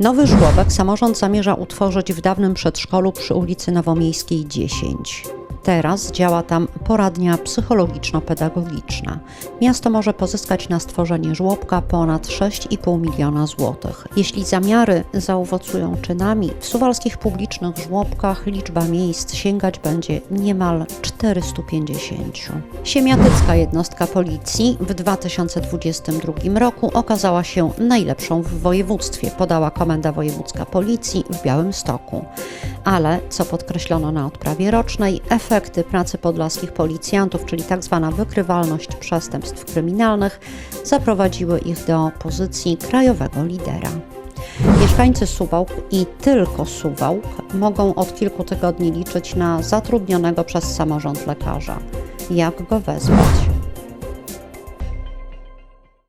Nowy żłobek samorząd zamierza utworzyć w dawnym przedszkolu przy ulicy Nowomiejskiej 10. Teraz działa tam poradnia psychologiczno-pedagogiczna. Miasto może pozyskać na stworzenie żłobka ponad 6,5 miliona złotych. Jeśli zamiary zaowocują czynami, w suwalskich publicznych żłobkach liczba miejsc sięgać będzie niemal 450. Siemiatycka jednostka policji w 2022 roku okazała się najlepszą w województwie, podała Komenda Wojewódzka Policji w Białymstoku. Ale, co podkreślono na odprawie rocznej, efekty pracy podlaskich policjantów, czyli tzw. wykrywalność przestępstw kryminalnych, zaprowadziły ich do pozycji krajowego lidera. Mieszkańcy Suwałk i tylko Suwałk mogą od kilku tygodni liczyć na zatrudnionego przez samorząd lekarza. Jak go wezwać?